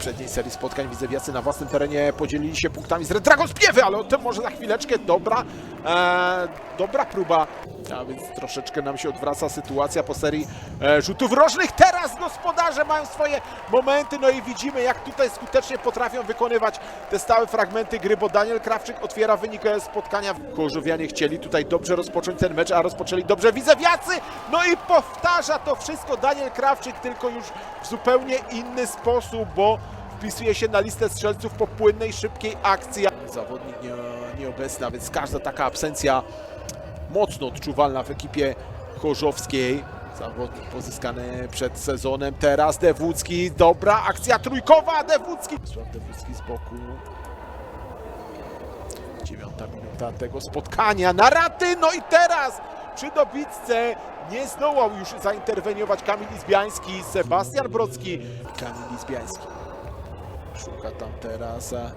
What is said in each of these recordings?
poprzedniej serii spotkań Widzewiacy na własnym terenie podzielili się punktami z Red Dragon z Piewy, ale o tym może za chwileczkę. Dobra, e, dobra próba, a więc troszeczkę nam się odwraca sytuacja po serii e, rzutów rożnych. Teraz gospodarze mają swoje momenty, no i widzimy jak tutaj skutecznie potrafią wykonywać te stałe fragmenty gry, bo Daniel Krawczyk otwiera wynik e, spotkania. Chorzowianie chcieli tutaj dobrze rozpocząć ten mecz, a rozpoczęli dobrze Widzewiacy, no i powtarza to wszystko Daniel Krawczyk, tylko już w zupełnie inny sposób, bo wpisuje się na listę strzelców po płynnej, szybkiej akcji. Zawodnik nie, nieobecny, więc każda taka absencja mocno odczuwalna w ekipie chorzowskiej. Zawodnik pozyskany przed sezonem. Teraz Dewódzki. Dobra akcja trójkowa. Dewódzki. Sław Dewódzki z boku. Dziewiąta minuta tego spotkania. Na raty. No i teraz przy dobitce nie zdołał już zainterweniować Kamil Izbiański. Sebastian Brocki. Kamil Izbiański. Szuka tam teraz e,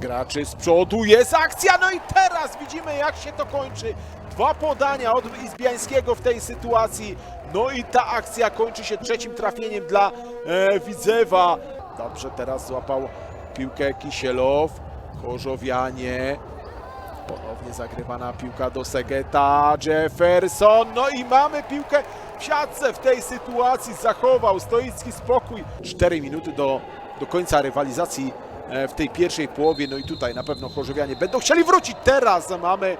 graczy z przodu. Jest akcja, no i teraz widzimy jak się to kończy. Dwa podania od Izbiańskiego w tej sytuacji. No i ta akcja kończy się trzecim trafieniem dla e, Widzewa. Dobrze teraz złapał piłkę Kisielow. Chorzowianie. Ponownie zagrywana piłka do Segeta, Jefferson, no i mamy piłkę w siatce w tej sytuacji, zachował stoicki spokój. 4 minuty do, do końca rywalizacji e, w tej pierwszej połowie, no i tutaj na pewno Chorzowianie będą chcieli wrócić. Teraz mamy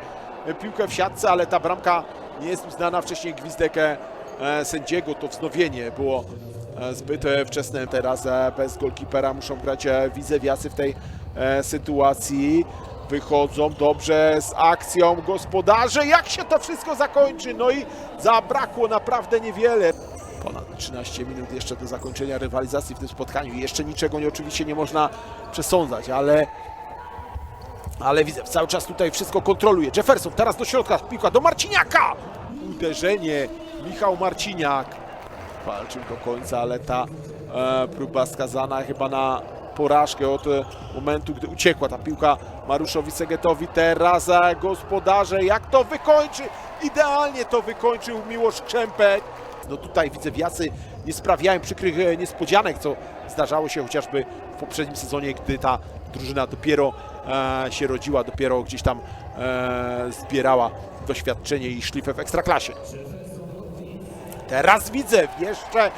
e, piłkę w siatce, ale ta bramka nie jest uznana wcześniej gwizdek e, sędziego, to wznowienie było e, zbyt e, wczesne. Teraz e, bez golkipera muszą grać e, Widzewiacy w tej e, sytuacji. Wychodzą dobrze z akcją gospodarze. Jak się to wszystko zakończy? No i zabrakło naprawdę niewiele. Ponad 13 minut jeszcze do zakończenia rywalizacji w tym spotkaniu. Jeszcze niczego nie, oczywiście nie można przesądzać, ale ale widzę, cały czas tutaj wszystko kontroluje. Jefferson teraz do środka, piłka do Marciniaka. Uderzenie, Michał Marciniak. Walczył do końca, ale ta e, próba skazana chyba na porażkę od e, momentu, gdy uciekła ta piłka Mariuszowi Segetowi. Teraz e, gospodarze, jak to wykończy? Idealnie to wykończył Miłosz Krzępek. No tutaj widzę wiacy nie sprawiają przykrych e, niespodzianek, co zdarzało się chociażby w poprzednim sezonie, gdy ta drużyna dopiero e, się rodziła, dopiero gdzieś tam e, zbierała doświadczenie i szlifę w ekstraklasie. Teraz widzę jeszcze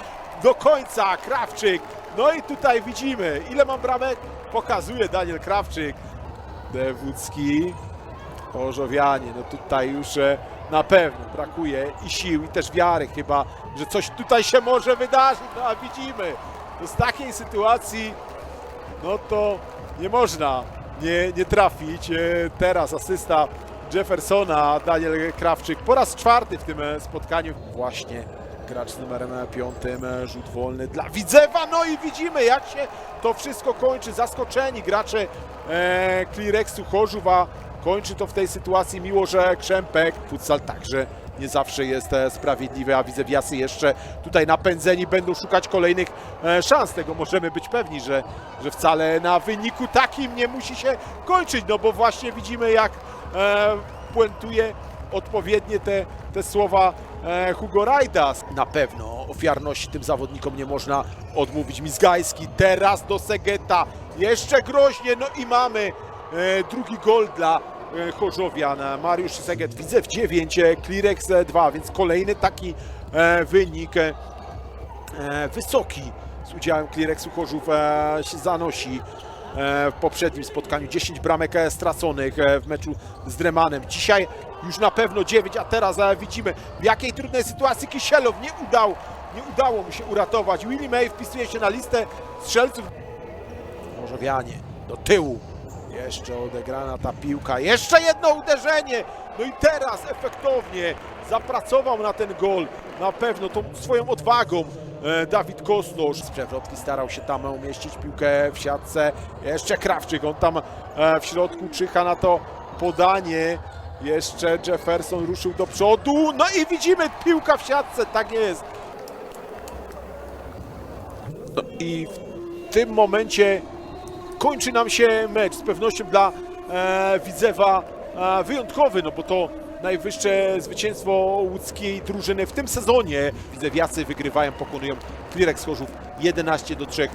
do końca Krawczyk. No i tutaj widzimy, ile mam bramek? Pokazuje Daniel Krawczyk. Dewódzki, Chorzowianie, no tutaj już e, na pewno brakuje i sił, i też wiary chyba, że coś tutaj się może wydarzyć, no a widzimy, no z takiej sytuacji, no to nie można nie, nie trafić. E, Teraz asysta Jeffersona, Daniel Krawczyk po raz czwarty w tym e, spotkaniu. Właśnie gracz z numerem piątym, e, rzut wolny dla Widzewa, no i widzimy jak się to wszystko kończy. Zaskoczeni gracze e, Clearexu Chorzów, a kończy to w tej sytuacji Miłosz Krzępek. Futsal także nie zawsze jest e, sprawiedliwy, a Widzewiacy jeszcze tutaj napędzeni będą szukać kolejnych e, szans. Tego możemy być pewni, że, że wcale na wyniku takim nie musi się kończyć, no bo właśnie widzimy jak e, puentuje odpowiednie te, te słowa e, Hugo Rajdas. Na pewno ofiarności tym zawodnikom nie można odmówić. Mizgajski teraz do Segeta, jeszcze groźnie, no i mamy e, drugi gol dla e, Chorzowian. Mariusz Seget, widzę w 9, e, Klirex 2, więc kolejny taki wynik wysoki z udziałem Klirexu Chorzów się zanosi. E, w poprzednim spotkaniu 10 bramek e, straconych e, w meczu z Dremanem. Dzisiaj już na pewno 9, a teraz widzimy w jakiej trudnej sytuacji Kisielow nie udał, nie udało mu się uratować. Willie May wpisuje się na listę strzelców. Morzowianie do tyłu. Jeszcze odegrana ta piłka. Jeszcze jedno uderzenie. No i teraz efektownie zapracował na ten gol. Na pewno tą swoją odwagą e, Dawid Kosnosz. Z przewrotki starał się tam umieścić piłkę w siatce. Jeszcze Krawczyk. On tam e, w środku czyha na to podanie. Jeszcze Jefferson ruszył do przodu. No i widzimy piłka w siatce. Tak jest. No i w tym momencie kończy nam się mecz. Z pewnością dla e, Widzewa wyjątkowy, no bo to najwyższe zwycięstwo łódzkiej drużyny w tym sezonie. Widzewiacy wygrywają, pokonują Klirex Chorzów 11 do 3.